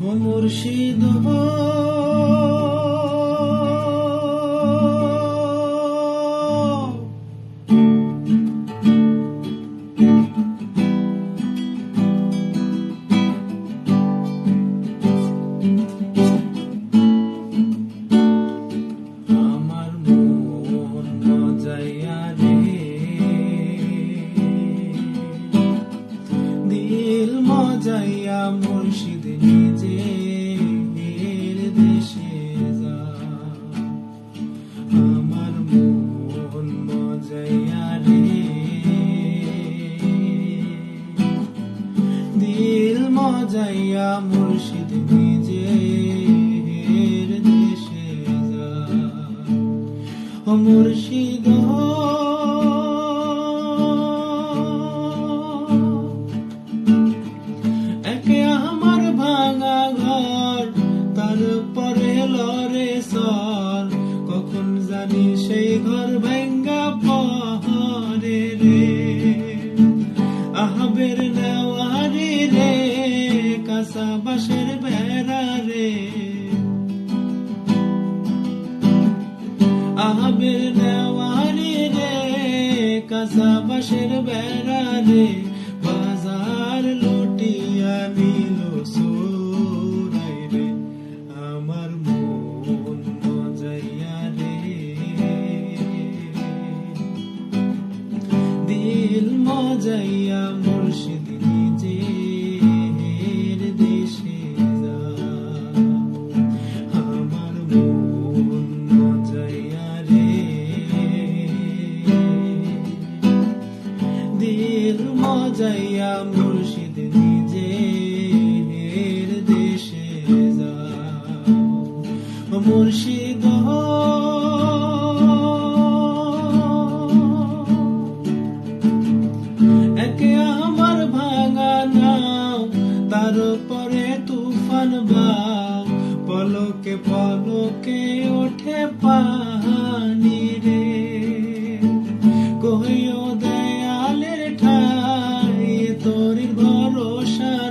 মুর্শিদ হো মজাইয়া মুর্শিদ নিজে দেশে যা। আমার মজাইয়া রে। দিল মজাইয়া মুর্শিদ নিজে কাঁচা বাঁশের বেড়া রে। আহবের রে বেড়া রে। বাজার লুটিয়া নিল সোরাই রে, আমার মন মজাইয়া রে। দিল মজাইয়া মুর্শিদ দিল মজাইয়া মুর্শিদ নিজের দেশে যা মুর্শিদ। একে আমার ভাঙা নাও তারপরে তুফান বাও পলকে পলকে ওঠে পানি রে।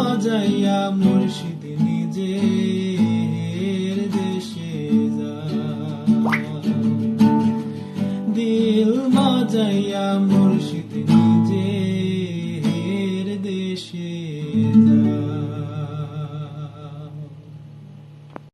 মজাইয়া মুর্শিদ নিজের দেশে যা দিল মজাইয়া মুর্শিদ